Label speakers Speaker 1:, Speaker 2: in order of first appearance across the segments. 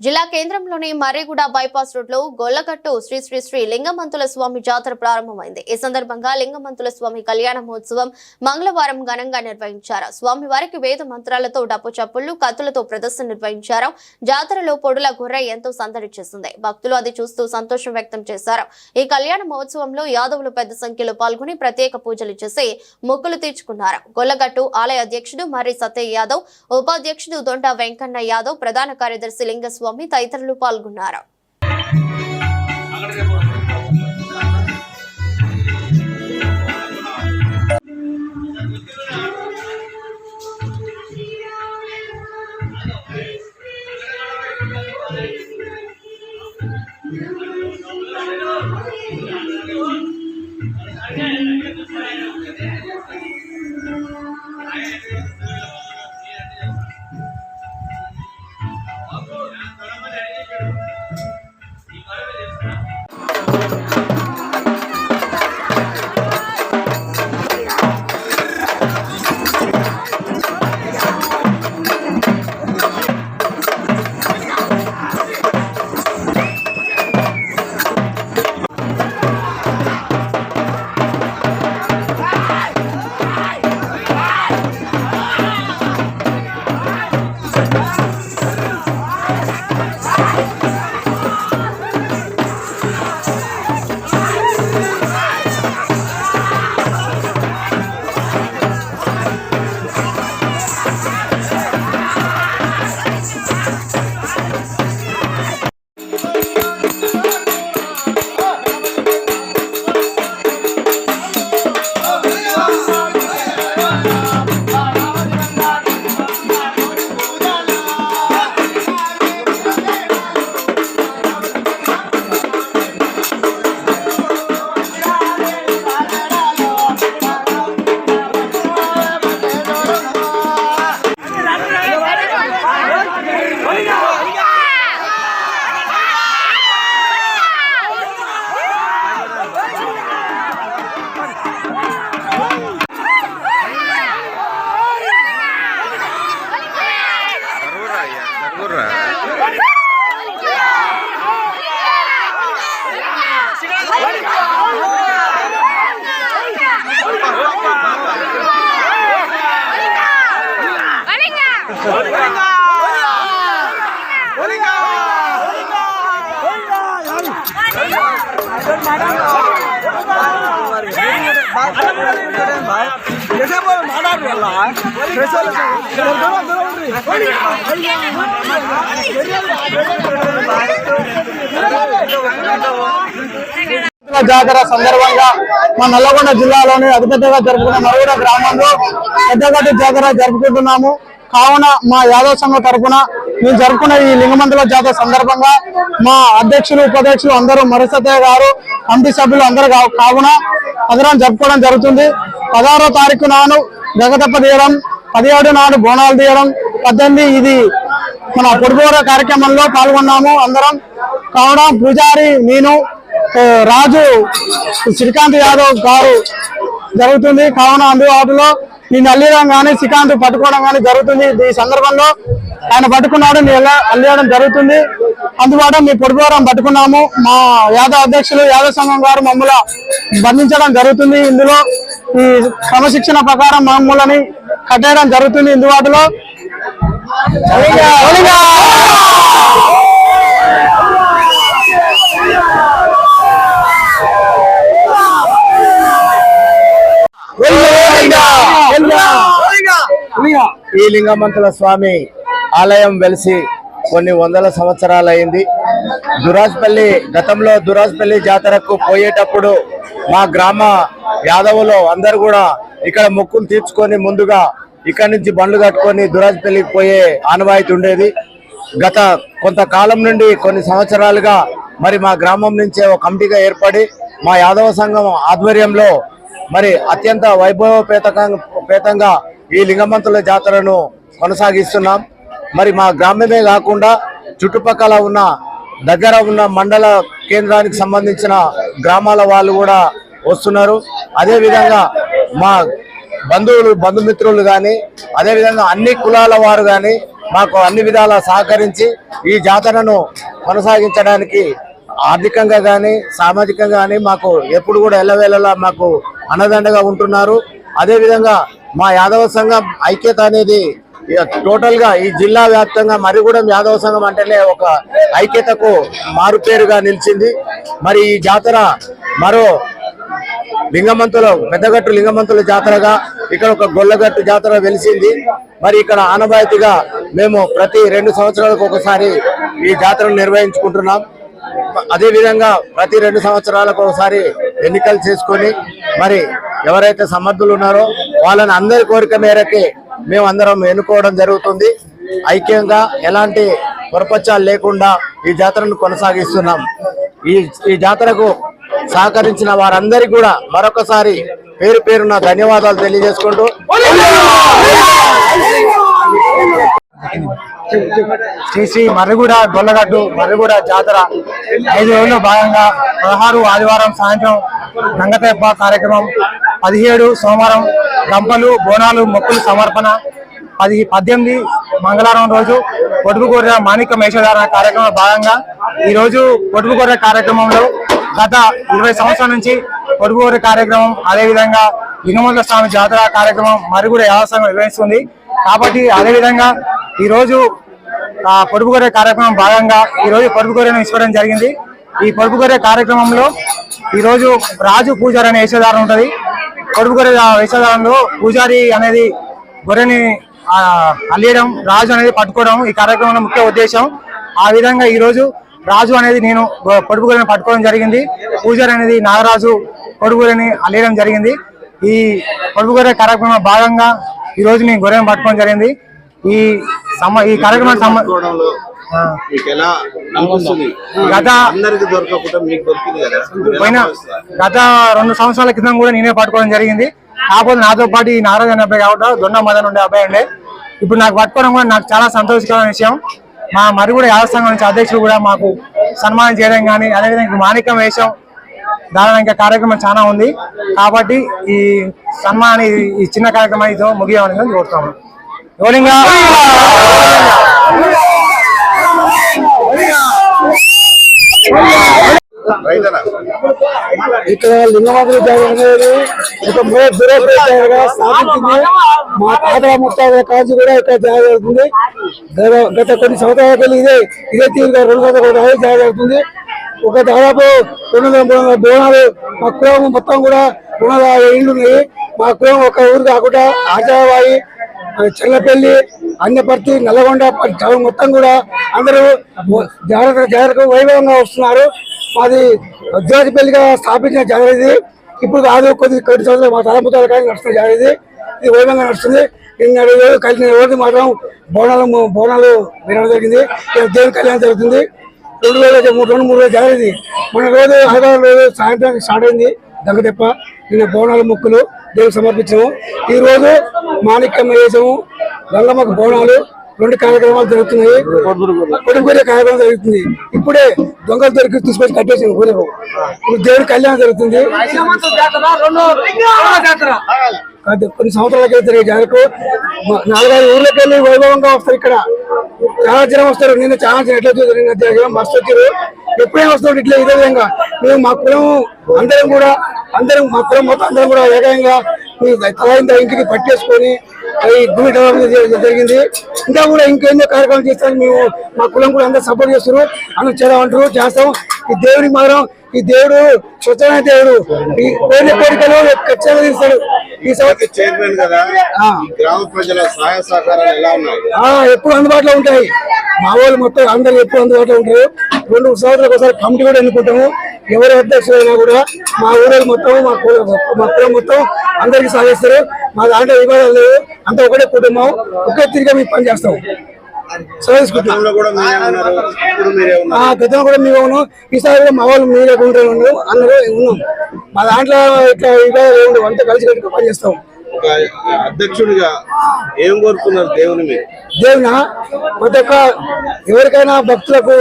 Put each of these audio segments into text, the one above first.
Speaker 1: జిల్లా కేంద్రంలోని మర్రిగూడ బైపాస్ రోడ్లో గొల్లగట్టు శ్రీ శ్రీ శ్రీ లింగమంతుల స్వామి జాతర ప్రారంభమైంది. ఈ సందర్భంగా లింగమంతుల స్వామి కళ్యాణ మహోత్సవం మంగళవారం ఘనంగా నిర్వహించారు. స్వామి వారికి వేద మంత్రాలతో డప్పు చప్పుళ్ళు కత్తులతో ప్రదర్శన నిర్వహించారు. జాతరలో పొడుల గొర్రె ఎంతో సందడి చేసింది. భక్తులు అది చూస్తూ సంతోషం వ్యక్తం చేశారు. ఈ కళ్యాణ మహోత్సవంలో యాదవులు పెద్ద సంఖ్యలో పాల్గొని ప్రత్యేక పూజలు చేసి మొక్కులు తీర్చుకున్నారు. గొల్లగట్టు ఆలయ అధ్యక్షుడు మర్రి సత్య యాదవ్ ఉపాధ్యక్షుడు దొండ వెంకన్న యాదవ్ ప్రధాన కార్యదర్శి లింగస్వామి తదితరులు పాల్గొన్నారు.
Speaker 2: జాతర సందర్భంగా మా నల్లగొండ జిల్లాలోని అతిపెద్దగా జరుపుకున్న నరుగుడ గ్రామంలో పెద్దగడ్డ జాతర జరుపుకుంటున్నాము. కావున మా యాదవ సంఘం తరఫున మేము జరుపుకున్న ఈ లింగమందుల జాతర సందర్భంగా మా అధ్యక్షులు ఉపాధ్యక్షులు అందరూ మరుసతయ్య గారు కమిటీ సభ్యులు అందరూ కా- కావున అందరం జరుపుకోవడం జరుగుతుంది. పదహారో తారీఖు నాడు జగతప్ప తీయడం పదిహేడు నాడు బోనాలు తీయడం పద్దెనిమిది ఇది మన పొడుగోర కార్యక్రమంలో పాల్గొన్నాము అందరం. కావడం పూజారి నేను రాజు శ్రీకాంత్ యాదవ్ గారు జరుగుతుంది. కావున అందుబాటులో నేను అల్లిడం కానీ శ్రీకాంత్ పట్టుకోవడం కానీ జరుగుతుంది. ఈ సందర్భంలో ఆయన పట్టుకున్నాడు నేను అల్లియడం జరుగుతుంది. అందుబాటు మీ పొడిపోవడం పట్టుకున్నాము. మా యాదవ్ అధ్యక్షులు యాదవ్ సంఘం గారు మమ్మల్ని బంధించడం జరుగుతుంది. ఇందులో ఈ క్రమశిక్షణ ప్రకారం మమ్మల్ని కట్టేయడం జరుగుతుంది ఇందుబాటులో.
Speaker 3: ఈ లింగమంతుల స్వామి ఆలయం వెలిసి కొన్ని వందల సంవత్సరాలైంది. దురాజ్పల్లి గతంలో దురాజ్పల్లి జాతరకు పోయేటప్పుడు మా గ్రామ యాదవులు అందరు కూడా ఇక్కడ మొక్కులు తీర్చుకొని ముందుగా ఇక్కడ నుంచి బండ్లు కట్టుకొని దురాజ్పల్లికి పోయే ఆనవాయితీ ఉండేది. గత కొంతకాలం నుండి కొన్ని సంవత్సరాలుగా మరి మా గ్రామం నుంచే ఒక కమిటీగా ఏర్పడి మా యాదవ సంఘం ఆధ్వర్యంలో మరి అత్యంత వైభవపేతకంగా పేతంగా ఈ లింగమంతుల జాతరను కొనసాగిస్తున్నాం. మరి మా గ్రామమే కాకుండా చుట్టుపక్కల ఉన్న దగ్గర ఉన్న మండల కేంద్రానికి సంబంధించిన గ్రామాల వాళ్ళు కూడా వస్తున్నారు. అదేవిధంగా మా బంధువులు బంధుమిత్రులు కానీ అదేవిధంగా అన్ని కులాల వారు కానీ మాకు అన్ని విధాలా సహకరించి ఈ జాతరను కొనసాగించడానికి ఆర్థికంగా కానీ సామాజికంగా కానీ మాకు ఎప్పుడు కూడా ఎల్లవేళలా మాకు అన్నదండగా ఉంటున్నారు. అదేవిధంగా మా యాదవ సంఘం ఐక్యత అనేది ఇక టోటల్గా ఈ జిల్లా వ్యాప్తంగా మరిగూడెం యాదవ సంఘం అంటేనే ఒక ఐక్యతకు మారుపేరుగా నిలిచింది. మరి ఈ జాతర మరో లింగమంతుల పెద్దగట్టు లింగమంతుల జాతరగా ఇక్కడ ఒక గొల్లగట్టు జాతర వెలిసింది. మరి ఇక్కడ ఆనవాయితీగా మేము ప్రతి రెండు సంవత్సరాలకు ఒకసారి ఈ జాతరను నిర్వహించుకుంటున్నాం. అదేవిధంగా ప్రతి రెండు సంవత్సరాలకు ఒకసారి ఎన్నికలు చేసుకొని మరి ఎవరైతే సమర్థులు ఉన్నారో వాళ్ళని అందరి కోరిక మేరకే మేమందరం ఎన్నుకోవడం జరుగుతుంది. ఐక్యంగా ఎలాంటి పొరపచ్చాలు లేకుండా ఈ జాతరను కొనసాగిస్తున్నాం. ఈ ఈ జాతరకు సహకరించిన వారందరికీ కూడా మరొకసారి పేరు పేరున ధన్యవాదాలు తెలియజేసుకుంటూ.
Speaker 4: శ్రీ శ్రీ మర్రిగూడ గొల్లగట్టు మర్రిగూడ జాతర ఐదు రోజుల్లో భాగంగా పదహారు ఆదివారం సాయంత్రం గంగతెప్ప కార్యక్రమం పదిహేడు సోమవారం గంపలు బోనాలు మొక్కులు సమర్పణ. పది పద్దెనిమిది మంగళవారం రోజు పొడుపు మాణిక మేషధారణ కార్యక్రమం భాగంగా ఈరోజు రోజు పొడుపు గొర్రె కార్యక్రమంలో గత ఇరవై సంవత్సరాల నుంచి పొడుపు కార్యక్రమం అదేవిధంగా లింగమంతుల స్వామి జాతర కార్యక్రమం మరుగుడ వ్యవసాయం నిర్వహిస్తుంది. కాబట్టి అదేవిధంగా ఈరోజు రోజు కార్యక్రమం భాగంగా ఈరోజు రోజు పొడుపు జరిగింది. ఈ పొడుపు కార్యక్రమంలో ఈరోజు రాజు పూజారి అనే వేషధారణ ఉంటుంది. కొడుకు గొర్రె వేషధారణలో పూజారి అనేది గొర్రెని అల్లియడం రాజు అనేది పట్టుకోవడం ఈ కార్యక్రమంలో ముఖ్య ఉద్దేశం. ఆ విధంగా ఈరోజు రాజు అనేది నేను పొడుపు గొర్రెని పట్టుకోవడం జరిగింది. పూజారి అనేది నాగరాజు పొడుపు గొర్రెని అల్లియడం జరిగింది. ఈ పొడుపు గొర్రె కార్యక్రమం భాగంగా ఈ నేను గొర్రెని పట్టుకోవడం జరిగింది. ఈ సమ ఈ కార్యక్రమం
Speaker 5: మీకు ఎలా అనిపిస్తుంది?
Speaker 4: గత
Speaker 5: అందరికి దొరకకుండా మీకు దొరికింది కదా?
Speaker 4: పోయిన గత రెండు సంవత్సరాల క్రితం కూడా నేనే పట్టుకోవడం జరిగింది. కాకపోతే నాతో పాటు ఈ నారాయణ అనే అబ్బాయి కాబట్టి దొండ మదన్ ఉండే అబ్బాయి ఉండే. ఇప్పుడు నాకు పట్టుకోవడం కూడా నాకు చాలా సంతోషకరమైన విషయం. మా మరి కూడా యాద సంఘం నుంచి అధ్యక్షుడు కూడా మాకు సన్మానం చేయడం కానీ అదేవిధంగా మాణిక్యం వేషం దాని ఇంకా కార్యక్రమం చాలా ఉంది. కాబట్టి ఈ సన్మానం ఈ- ఈ చిన్న కార్యక్రమం ఇదో ముగియమని కోరుతాము
Speaker 5: రైతనా
Speaker 4: ఇక్కడ లింగమంతుల జాతర అనేది ఒక స్థాపించింది మా తాత ముత్తాత కాల్చి కూడా ఇక్కడ జాగ జరుగుతుంది గత- గత కొన్ని సంవత్సరాల ఇదే ఇదే తీరుగా రెండు వందల జాగ జరుగుతుంది ఒక దాదాపు రెండు వందల మూడు వందల బోనాలు మా కులం మొత్తం కూడా రెండు వందల ఇండ్లు ఉన్నాయి. మా కులం ఒక ఊరు కాకుండా ఆచారవాయి చెల్లపల్లి అన్నపర్తి నల్లగొండ టౌన్ మొత్తం కూడా అందరూ జాగ్రత్త జాగ్రత్త వైభవంగా వస్తున్నారు. మాది ఉద్యోగపల్లిగా స్థాపించిన జాగ్రత్త ఇది. ఇప్పుడు కాదు కొద్ది కొద్ది సంవత్సరాలు మా తలముతాల కానీ నడుస్తున్న జాగ్రత్త ఇది. ఇది వైభవంగా నడుస్తుంది. నిన్న కలిసిన రోజు మాత్రం బోనాలు బోనాలు వినడం జరిగింది. దేవుని కళ్యాణం జరుగుతుంది. రెండు రోజులు మూడు రెండు మూడు రోజులు జరిగింది మన రోజు హైదరాబాద్ రోజు సాయంత్రం స్టార్ట్ అయింది దగ్గదెప్ప నిన్న బోనాలు ముక్కులు. దేవుడు సమర్పించాము. ఈ రోజు మాణిక్యం వేసాము గంగమ్మకు బోనాలు రెండు కార్యక్రమాలు జరుగుతున్నాయి. కొడుకునే కార్యక్రమం జరుగుతుంది. ఇప్పుడే దొంగలు దొరికి తీసుకొచ్చి కట్టేసింది ఊరేపు. ఇప్పుడు దేవుడి కళ్యాణం జరుగుతుంది. కొన్ని సంవత్సరాలకే క్రితం జరిగే జాతరకు నాలుగైదు ఊర్లకి వెళ్ళి వైభవంగా వస్తారు ఇక్కడ. చాలా జనం వస్తారు. నిన్న చాలా జనం ఎట్లా చూసారు మస్తు వచ్చారు. ఎప్పుడైనా వస్తారు ఇట్లా ఇదే విధంగా. మేము మా కులం అందరం కూడా అందరం మా కులం మొత్తం అందరం కూడా ఏకంగా మీ తల ఇంత ఇంటికి పట్టేసుకొని ఈ భూమి డెవలప్మెంట్ జరి- జరిగింది. ఇంకా కూడా ఇంకెన్నో కార్యక్రమాలు చేస్తాను మేము మా కులం కూడా అందరూ సపోర్ట్ చేస్తున్నారు. అందరూ చేద్దామంటారు చేస్తాం. ఈ దేవుడికి మాత్రం ఈ దేవుడు స్వచ్ఛమైన దేవుడు. ఈ కోరిన కోరికలు ఖచ్చితంగా తీస్తాడు ఈ
Speaker 5: చైర్మన్ కదా గ్రామ ప్రజల సహాయ సహకారాలు ఎలా ఉన్నాయి?
Speaker 4: ఆ, ఎప్పుడు అందుబాటులో ఉంటాయి. మా వాళ్ళు మొత్తం అందరూ ఎప్పుడు అందుబాటులో ఉంటారు. రెండు సంవత్సరాలకు ఒకసారి కమిటీ కూడా ఎన్నుకుంటాము. ఎవరు అధ్యక్షులైనా కూడా మా ఊరు మొత్తం మా మా కులం మొత్తం అందరికీ సాగిస్తారు మా దాంట్లో వివాదాలు లేవు. అంతా ఒకటే కుటుంబం. ఒకే తిరిగి మేము పని చేస్తాం.
Speaker 5: గతంలో కూడా
Speaker 4: మేము ఉన్నాం. ఈసారి కూడా మా వాళ్ళు మీరే ఉంటారు అందరూ ఉన్నాం. మా దాంట్లో ఇట్లా ఏమి ఉండవు. అంతా కలిసి కట్టుగా పని చేస్తాం.
Speaker 5: ఒక అధ్యక్షుడిగా ఏం కోరుకున్నారు దేవుని మీరు
Speaker 4: దేవునా? ప్రతి ఒక్క ఎవరికైనా భక్తులకు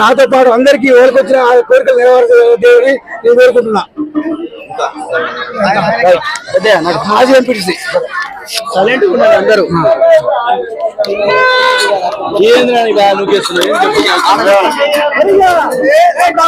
Speaker 4: నాతో పాటు అందరికీ ఎవరికి వచ్చిన కోరికలు నెరవేర్చే దేవుని నేను కోరుకుంటున్నా. అదే నాకు మాజీ ఎంపీటీసీ.
Speaker 3: సైలెంట్ ఉన్నారు అందరూ.
Speaker 6: ఏంద్రా నీకు ఆ నువ్వు చేస్తున్నావు? ఏం చెప్పు.